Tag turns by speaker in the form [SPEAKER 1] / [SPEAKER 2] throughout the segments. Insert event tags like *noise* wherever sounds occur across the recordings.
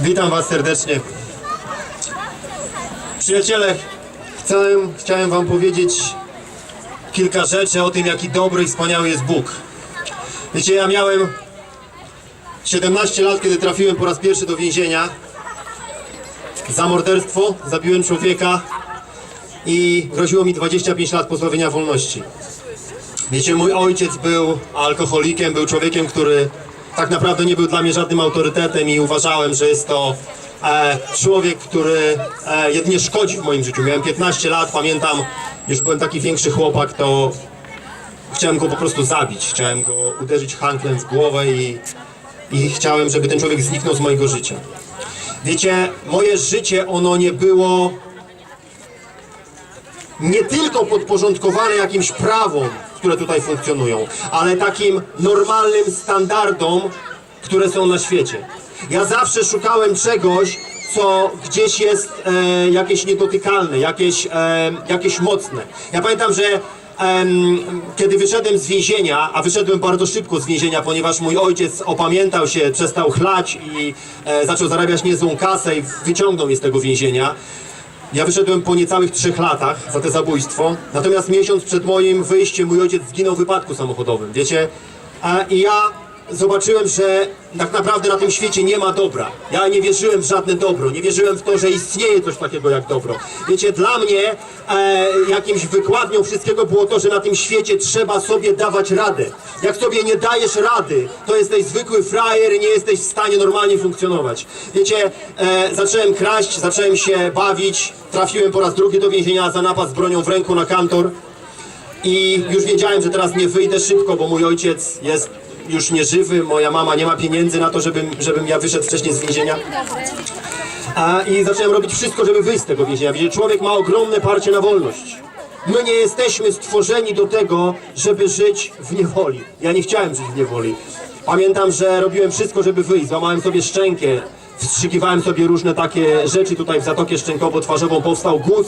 [SPEAKER 1] Witam Was serdecznie. Przyjaciele, chcę, chciałem Wam powiedzieć kilka rzeczy o tym, jaki dobry i wspaniały jest Bóg. Wiecie, ja miałem 17 lat, kiedy trafiłem po raz pierwszy do więzienia za morderstwo, zabiłem człowieka i groziło mi 25 lat pozbawienia wolności. Wiecie, mój ojciec był alkoholikiem, był człowiekiem, który tak naprawdę nie był dla mnie żadnym autorytetem i uważałem, że jest to e, człowiek, który e, jedynie szkodzi w moim życiu. Miałem 15 lat, pamiętam, już byłem taki większy chłopak, to chciałem go po prostu zabić. Chciałem go uderzyć hanklem w głowę i, i chciałem, żeby ten człowiek zniknął z mojego życia. Wiecie, moje życie, ono nie było nie tylko podporządkowane jakimś prawom, które tutaj funkcjonują, ale takim normalnym standardom, które są na świecie. Ja zawsze szukałem czegoś, co gdzieś jest e, jakieś niedotykalne, jakieś, e, jakieś mocne. Ja pamiętam, że kiedy wyszedłem z więzienia, a wyszedłem bardzo szybko z więzienia, ponieważ mój ojciec opamiętał się, przestał chlać i e, zaczął zarabiać niezłą kasę i wyciągnął mnie z tego więzienia. Ja wyszedłem po niecałych trzech latach za te zabójstwo, natomiast miesiąc przed moim wyjściem mój ojciec zginął w wypadku samochodowym, wiecie? A, I ja zobaczyłem, że tak naprawdę na tym świecie nie ma dobra. Ja nie wierzyłem w żadne dobro, nie wierzyłem w to, że istnieje coś takiego jak dobro. Wiecie, dla mnie e, jakimś wykładnią wszystkiego było to, że na tym świecie trzeba sobie dawać radę. Jak sobie nie dajesz rady, to jesteś zwykły frajer i nie jesteś w stanie normalnie funkcjonować. Wiecie, e, zacząłem kraść, zacząłem się bawić, trafiłem po raz drugi do więzienia za napad z bronią w ręku na kantor. I już wiedziałem, że teraz nie wyjdę szybko, bo mój ojciec jest już nieżywy, moja mama nie ma pieniędzy na to, żebym, żebym ja wyszedł wcześniej z więzienia. A, I zacząłem robić wszystko, żeby wyjść z tego więzienia. Wiecie, człowiek ma ogromne parcie na wolność. My nie jesteśmy stworzeni do tego, żeby żyć w niewoli. Ja nie chciałem żyć w niewoli. Pamiętam, że robiłem wszystko, żeby wyjść. Złamałem sobie szczękę, wstrzykiwałem sobie różne takie rzeczy. Tutaj w Zatokie Szczękowo-Twarzową powstał guz.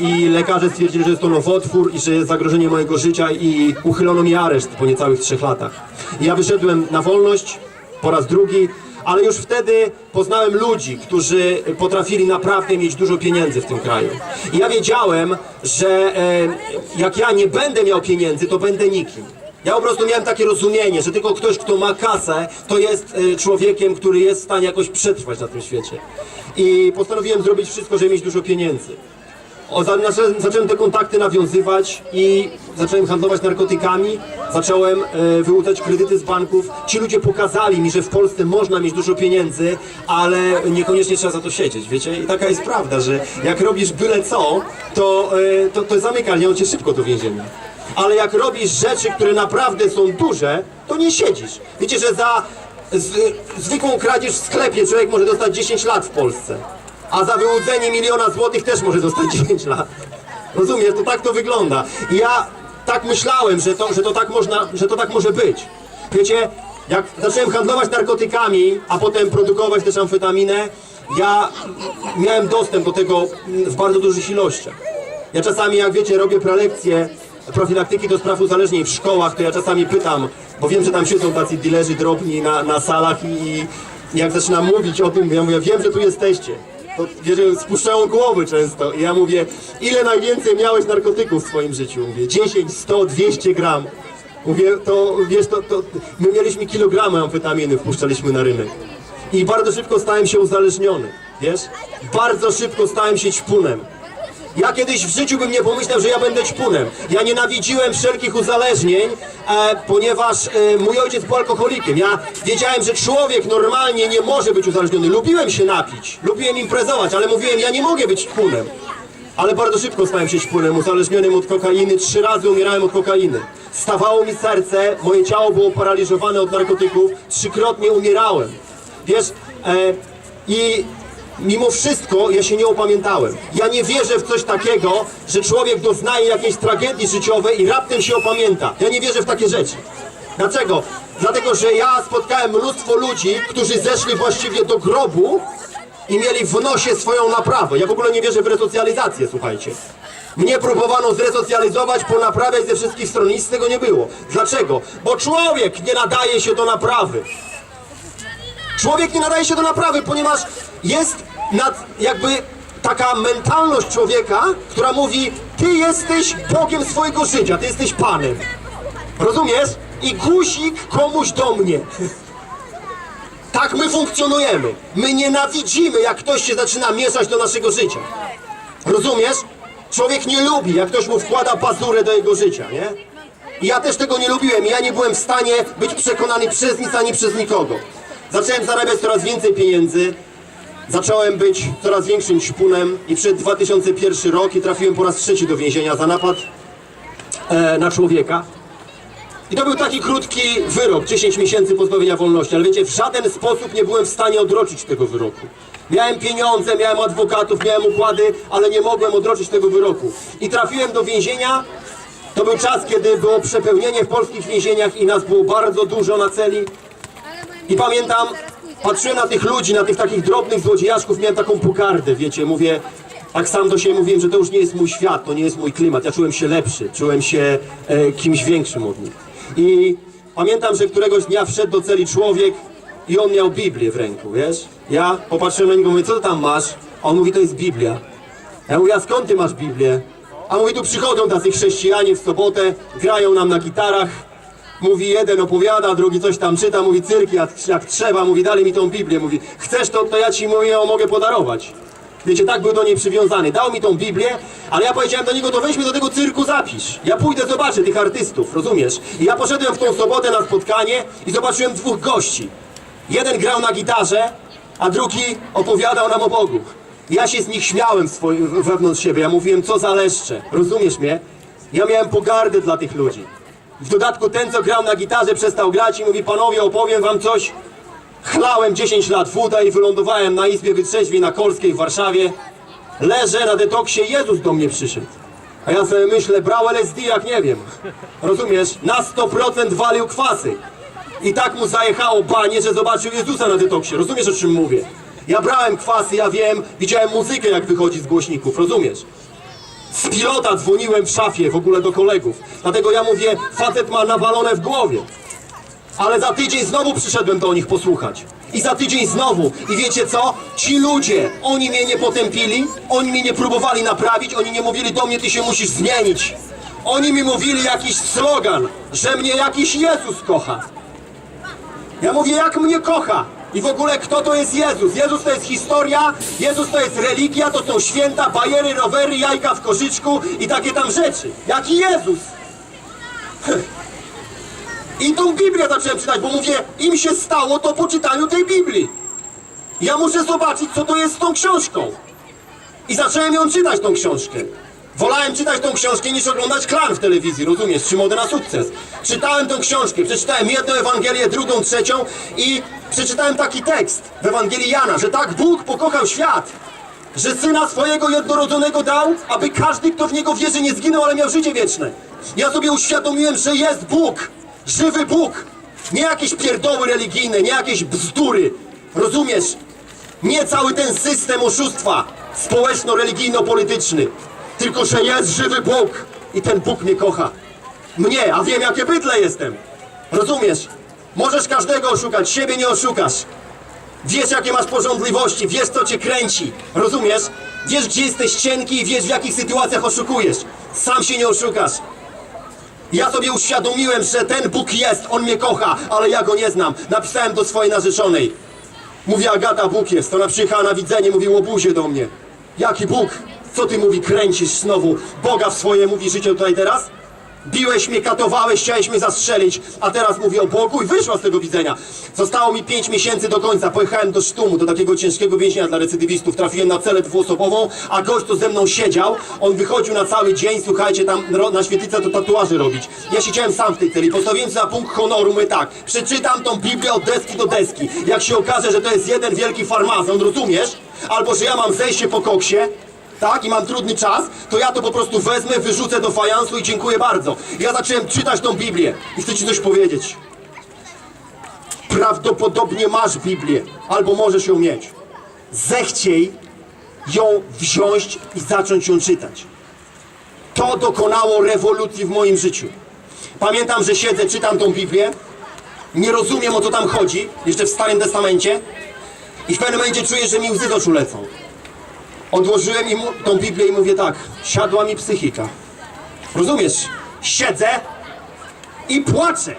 [SPEAKER 1] I lekarze stwierdzili, że jest to nowotwór i że jest zagrożenie mojego życia i uchylono mi areszt po niecałych trzech latach. Ja wyszedłem na wolność po raz drugi, ale już wtedy poznałem ludzi, którzy potrafili naprawdę mieć dużo pieniędzy w tym kraju. I ja wiedziałem, że e, jak ja nie będę miał pieniędzy, to będę nikim. Ja po prostu miałem takie rozumienie, że tylko ktoś, kto ma kasę, to jest e, człowiekiem, który jest w stanie jakoś przetrwać na tym świecie. I postanowiłem zrobić wszystko, żeby mieć dużo pieniędzy. Zacząłem, zacząłem te kontakty nawiązywać i zacząłem handlować narkotykami, zacząłem e, wyłudzać kredyty z banków. Ci ludzie pokazali mi, że w Polsce można mieć dużo pieniędzy, ale niekoniecznie trzeba za to siedzieć, wiecie? I taka jest prawda, że jak robisz byle co, to, e, to, to zamykają cię szybko do więzienia. Ale jak robisz rzeczy, które naprawdę są duże, to nie siedzisz. Wiecie, że za z, zwykłą kradzież w sklepie człowiek może dostać 10 lat w Polsce. A za wyłudzenie miliona złotych też może dostać *laughs* 9 lat. Rozumiesz, to tak to wygląda. I ja tak myślałem, że to, że to tak można, że to tak może być. Wiecie, jak zacząłem handlować narkotykami, a potem produkować też amfetaminę, ja miałem dostęp do tego w bardzo dużych ilościach. Ja czasami, jak wiecie, robię prelekcje profilaktyki do spraw uzależnień w szkołach, to ja czasami pytam, bo wiem, że tam siedzą tacy dilerzy drobni na, na salach i, i jak zaczynam mówić o tym, ja mówię, wiem, że tu jesteście. Wiecie, spuszczają głowy często i ja mówię, ile najwięcej miałeś narkotyków w swoim życiu? Mówię, 10, 100, 200 gram. Mówię, to wiesz, to, to my mieliśmy kilogramy amfetaminy, wpuszczaliśmy na rynek. I bardzo szybko stałem się uzależniony, wiesz? Bardzo szybko stałem się ćpunem. Ja kiedyś w życiu bym nie pomyślał, że ja będę ćpunem. Ja nienawidziłem wszelkich uzależnień, e, ponieważ e, mój ojciec był alkoholikiem. Ja wiedziałem, że człowiek normalnie nie może być uzależniony. Lubiłem się napić, lubiłem imprezować, ale mówiłem, ja nie mogę być ćpunem. Ale bardzo szybko stałem się ćpunem, uzależnionym od kokainy. Trzy razy umierałem od kokainy. Stawało mi serce, moje ciało było paraliżowane od narkotyków. Trzykrotnie umierałem. Wiesz, e, i mimo wszystko ja się nie opamiętałem. Ja nie wierzę w coś takiego, że człowiek doznaje jakiejś tragedii życiowej i raptem się opamięta. Ja nie wierzę w takie rzeczy. Dlaczego? Dlatego, że ja spotkałem mnóstwo ludzi, którzy zeszli właściwie do grobu i mieli w nosie swoją naprawę. Ja w ogóle nie wierzę w resocjalizację, słuchajcie. Mnie próbowano zresocjalizować, ponaprawiać ze wszystkich stron, nic z tego nie było. Dlaczego? Bo człowiek nie nadaje się do naprawy. Człowiek nie nadaje się do naprawy, ponieważ jest nad, jakby taka mentalność człowieka, która mówi, ty jesteś Bogiem swojego życia, ty jesteś Panem. Rozumiesz? I guzik komuś do mnie. Tak my funkcjonujemy. My nienawidzimy, jak ktoś się zaczyna mieszać do naszego życia. Rozumiesz? Człowiek nie lubi, jak ktoś mu wkłada pazurę do jego życia, nie? I ja też tego nie lubiłem. Ja nie byłem w stanie być przekonany przez nic ani przez nikogo. Zacząłem zarabiać coraz więcej pieniędzy. Zacząłem być coraz większym śpunem i przed 2001 rok i trafiłem po raz trzeci do więzienia za napad e, na człowieka. I to był taki krótki wyrok, 10 miesięcy pozbawienia wolności, ale wiecie, w żaden sposób nie byłem w stanie odroczyć tego wyroku. Miałem pieniądze, miałem adwokatów, miałem układy, ale nie mogłem odroczyć tego wyroku. I trafiłem do więzienia. To był czas, kiedy było przepełnienie w polskich więzieniach i nas było bardzo dużo na celi. I pamiętam, patrzyłem na tych ludzi, na tych takich drobnych złodziejaszków, miałem taką pogardę, wiecie, mówię, tak sam do siebie mówiłem, że to już nie jest mój świat, to nie jest mój klimat, ja czułem się lepszy, czułem się e, kimś większym od nich. I pamiętam, że któregoś dnia wszedł do celi człowiek i on miał Biblię w ręku, wiesz? Ja popatrzyłem na niego, mówię, co ty tam masz? A on mówi, to jest Biblia. Ja mówię, a skąd ty masz Biblię? A mówi, tu przychodzą tacy chrześcijanie w sobotę, grają nam na gitarach, Mówi jeden opowiada, drugi coś tam czyta, mówi cyrk jak, jak trzeba, mówi dali mi tą Biblię, mówi chcesz to, to ja ci mówię, ją mogę podarować. Wiecie, tak był do niej przywiązany. Dał mi tą Biblię, ale ja powiedziałem do niego, to weź mnie do tego cyrku zapisz. Ja pójdę, zobaczę tych artystów, rozumiesz? I ja poszedłem w tą sobotę na spotkanie i zobaczyłem dwóch gości. Jeden grał na gitarze, a drugi opowiadał nam o Bogu. Ja się z nich śmiałem wewnątrz siebie, ja mówiłem, co za leszcze, rozumiesz mnie? Ja miałem pogardę dla tych ludzi. W dodatku ten, co grał na gitarze, przestał grać i mówi, panowie, opowiem wam coś. Chlałem 10 lat wódę i wylądowałem na izbie wytrzeźwień na Kolskiej w Warszawie. Leżę na detoksie, Jezus do mnie przyszedł. A ja sobie myślę, brał LSD jak nie wiem. Rozumiesz? Na 100% walił kwasy. I tak mu zajechało banie, że zobaczył Jezusa na detoksie. Rozumiesz, o czym mówię? Ja brałem kwasy, ja wiem, widziałem muzykę, jak wychodzi z głośników, rozumiesz? Z pilota dzwoniłem w szafie w ogóle do kolegów. Dlatego ja mówię, facet ma nawalone w głowie. Ale za tydzień znowu przyszedłem do nich posłuchać. I za tydzień znowu. I wiecie co? Ci ludzie, oni mnie nie potępili, oni mnie nie próbowali naprawić, oni nie mówili do mnie, ty się musisz zmienić. Oni mi mówili jakiś slogan, że mnie jakiś Jezus kocha. Ja mówię, jak mnie kocha? I w ogóle kto to jest Jezus? Jezus to jest historia, Jezus to jest religia, to są święta, bajery, rowery, jajka w koszyczku i takie tam rzeczy. Jaki Jezus? I tą Biblię zacząłem czytać, bo mówię, im się stało to po czytaniu tej Biblii. Ja muszę zobaczyć, co to jest z tą książką. I zacząłem ją czytać, tą książkę. Wolałem czytać tą książkę niż oglądać klan w telewizji, rozumiesz? Czy modę na sukces. Czytałem tą książkę, przeczytałem jedną Ewangelię, drugą, trzecią i przeczytałem taki tekst w Ewangelii Jana, że tak Bóg pokochał świat, że Syna swojego jednorodzonego dał, aby każdy, kto w Niego wierzy, nie zginął, ale miał życie wieczne. Ja sobie uświadomiłem, że jest Bóg, żywy Bóg. Nie jakieś pierdoły religijne, nie jakieś bzdury. Rozumiesz? Nie cały ten system oszustwa społeczno-religijno-polityczny. Tylko, że jest żywy Bóg i ten Bóg mnie kocha. Mnie, a wiem jakie bydle jestem. Rozumiesz? Możesz każdego oszukać, siebie nie oszukasz. Wiesz jakie masz porządliwości, wiesz co cię kręci. Rozumiesz? Wiesz gdzie jesteś cienki i wiesz w jakich sytuacjach oszukujesz. Sam się nie oszukasz. Ja sobie uświadomiłem, że ten Bóg jest, On mnie kocha, ale ja Go nie znam. Napisałem do swojej narzeczonej. Mówi Agata, Bóg jest. Ona przyjechała na widzenie, mówi łobuzie do mnie. Jaki Bóg? Co ty mówi, kręcisz znowu? Boga w swoje mówi życie tutaj teraz? Biłeś mnie, katowałeś, chciałeś mnie zastrzelić, a teraz mówię o Bogu i wyszła z tego widzenia. Zostało mi 5 miesięcy do końca. Pojechałem do sztumu, do takiego ciężkiego więzienia dla recydywistów. Trafiłem na celę dwuosobową, a gość, co ze mną siedział, on wychodził na cały dzień, słuchajcie, tam na świetlicę to tatuaże robić. Ja siedziałem sam w tej celi, postawiłem sobie na punkt honoru, my tak, przeczytam tą Biblię od deski do deski. Jak się okaże, że to jest jeden wielki farmazon, rozumiesz? Albo, że ja mam zejście po koksie, tak, i mam trudny czas, to ja to po prostu wezmę, wyrzucę do fajansu i dziękuję bardzo. Ja zacząłem czytać tą Biblię i chcę ci coś powiedzieć. Prawdopodobnie masz Biblię, albo możesz ją mieć. Zechciej ją wziąć i zacząć ją czytać. To dokonało rewolucji w moim życiu. Pamiętam, że siedzę, czytam tą Biblię nie rozumiem o co tam chodzi, jeszcze w Starym Testamencie. I w pewnym momencie czuję, że mi łzy oczu lecą. Odłożyłem im tą Biblię i mówię tak, siadła mi psychika. Rozumiesz? Siedzę i płaczę.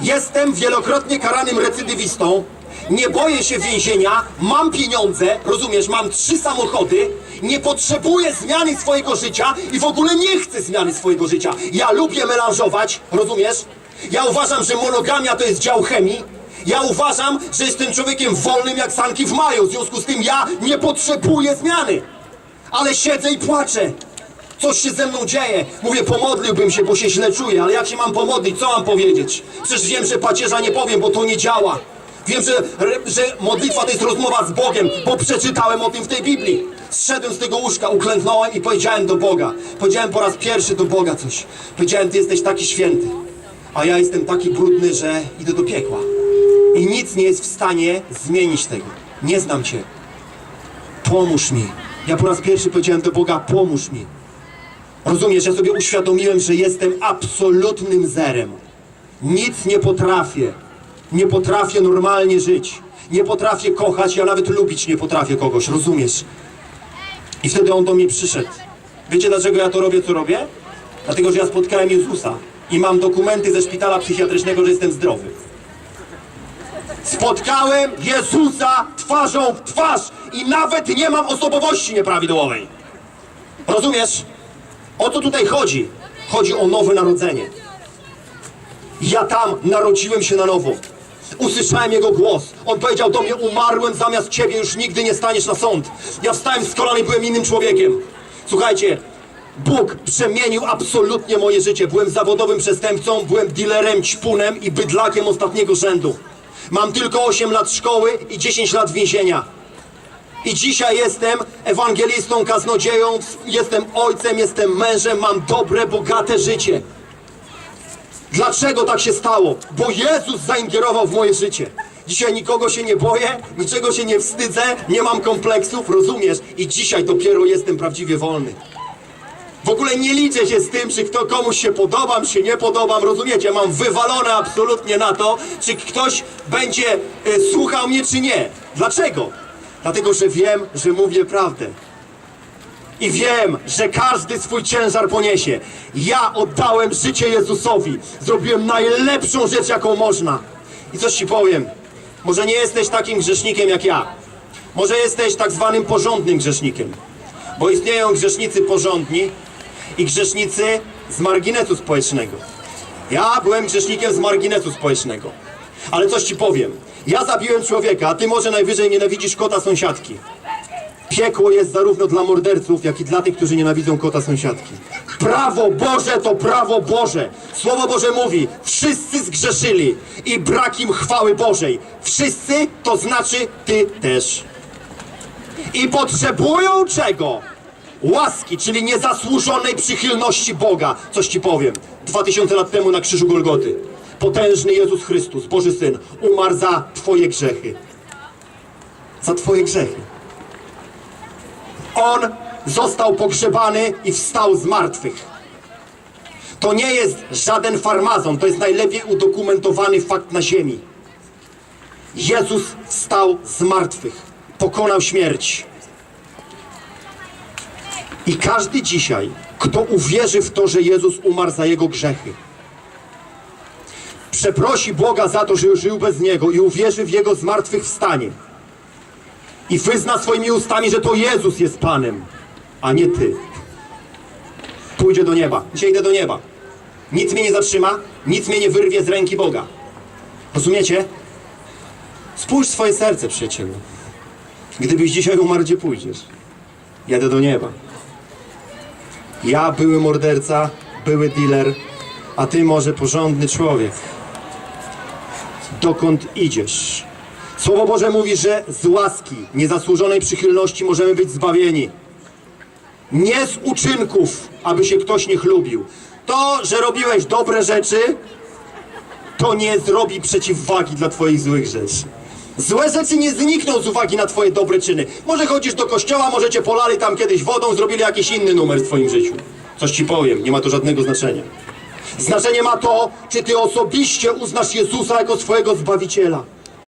[SPEAKER 1] Jestem wielokrotnie karanym recydywistą. Nie boję się więzienia, mam pieniądze, rozumiesz, mam trzy samochody, nie potrzebuję zmiany swojego życia i w ogóle nie chcę zmiany swojego życia. Ja lubię melanżować, rozumiesz? Ja uważam, że monogamia to jest dział chemii. Ja uważam, że jestem człowiekiem wolnym jak sanki w maju. W związku z tym ja nie potrzebuję zmiany. Ale siedzę i płaczę. Coś się ze mną dzieje. Mówię, pomodliłbym się, bo się źle czuję, ale jak się mam pomodlić? Co mam powiedzieć? Przecież wiem, że pacierza nie powiem, bo to nie działa. Wiem, że, że modlitwa to jest rozmowa z Bogiem, bo przeczytałem o tym w tej Biblii. Zszedłem z tego łóżka, uklęknąłem i powiedziałem do Boga. Powiedziałem po raz pierwszy do Boga coś. Powiedziałem, Ty jesteś taki święty, a ja jestem taki brudny, że idę do piekła. I nic nie jest w stanie zmienić tego. Nie znam Cię. Pomóż mi. Ja po raz pierwszy powiedziałem do Boga, pomóż mi. Rozumiesz, ja sobie uświadomiłem, że jestem absolutnym zerem. Nic nie potrafię. Nie potrafię normalnie żyć. Nie potrafię kochać, ja nawet lubić nie potrafię kogoś, rozumiesz? I wtedy on do mnie przyszedł. Wiecie dlaczego ja to robię, co robię? Dlatego, że ja spotkałem Jezusa i mam dokumenty ze szpitala psychiatrycznego, że jestem zdrowy. Spotkałem Jezusa twarzą w twarz i nawet nie mam osobowości nieprawidłowej. Rozumiesz? O co tutaj chodzi? Chodzi o nowe narodzenie. Ja tam narodziłem się na nowo. Usłyszałem jego głos. On powiedział do mnie: Umarłem zamiast ciebie, już nigdy nie staniesz na sąd. Ja wstałem z kolan i byłem innym człowiekiem. Słuchajcie, Bóg przemienił absolutnie moje życie. Byłem zawodowym przestępcą, byłem dealerem, ćpunem i bydlakiem ostatniego rzędu. Mam tylko 8 lat szkoły i 10 lat więzienia. I dzisiaj jestem ewangelistą, kaznodzieją, jestem ojcem, jestem mężem, mam dobre, bogate życie. Dlaczego tak się stało? Bo Jezus zaingerował w moje życie. Dzisiaj nikogo się nie boję, niczego się nie wstydzę, nie mam kompleksów, rozumiesz? I dzisiaj dopiero jestem prawdziwie wolny. W ogóle nie liczę się z tym, czy kto komuś się podobam, czy nie podobam, rozumiecie? Mam wywalone absolutnie na to, czy ktoś będzie y, słuchał mnie, czy nie. Dlaczego? Dlatego, że wiem, że mówię prawdę. I wiem, że każdy swój ciężar poniesie. Ja oddałem życie Jezusowi. Zrobiłem najlepszą rzecz, jaką można. I coś ci powiem. Może nie jesteś takim grzesznikiem jak ja. Może jesteś tak zwanym porządnym grzesznikiem. Bo istnieją grzesznicy porządni i grzesznicy z marginesu społecznego. Ja byłem grzesznikiem z marginesu społecznego. Ale coś ci powiem. Ja zabiłem człowieka, a ty może najwyżej nienawidzisz kota sąsiadki. Piekło jest zarówno dla morderców, jak i dla tych, którzy nienawidzą kota sąsiadki. Prawo Boże to prawo Boże. Słowo Boże mówi, wszyscy zgrzeszyli i brak im chwały Bożej. Wszyscy to znaczy ty też. I potrzebują czego? Łaski, czyli niezasłużonej przychylności Boga. Coś ci powiem. Dwa tysiące lat temu na krzyżu Golgoty. Potężny Jezus Chrystus, Boży Syn, umarł za twoje grzechy. Za twoje grzechy. On został pogrzebany i wstał z martwych. To nie jest żaden farmazon, to jest najlepiej udokumentowany fakt na ziemi. Jezus wstał z martwych, pokonał śmierć. I każdy dzisiaj, kto uwierzy w to, że Jezus umarł za jego grzechy, przeprosi Boga za to, że żył bez Niego i uwierzy w Jego zmartwychwstanie i wyzna swoimi ustami, że to Jezus jest Panem, a nie Ty, pójdzie do nieba. Dzisiaj idę do nieba. Nic mnie nie zatrzyma, nic mnie nie wyrwie z ręki Boga. Rozumiecie? Spójrz swoje serce, przyjacielu. Gdybyś dzisiaj umarł, gdzie pójdziesz? Jadę do nieba. Ja były morderca, były dealer, a ty może porządny człowiek. Dokąd idziesz? Słowo Boże mówi, że z łaski, niezasłużonej przychylności możemy być zbawieni. Nie z uczynków, aby się ktoś nie chlubił. To, że robiłeś dobre rzeczy, to nie zrobi przeciwwagi dla twoich złych rzeczy. Złe rzeczy nie znikną z uwagi na twoje dobre czyny. Może chodzisz do kościoła, może cię polali tam kiedyś wodą, zrobili jakiś inny numer w twoim życiu. Coś ci powiem, nie ma to żadnego znaczenia. Znaczenie ma to, czy ty osobiście uznasz Jezusa jako swojego Zbawiciela.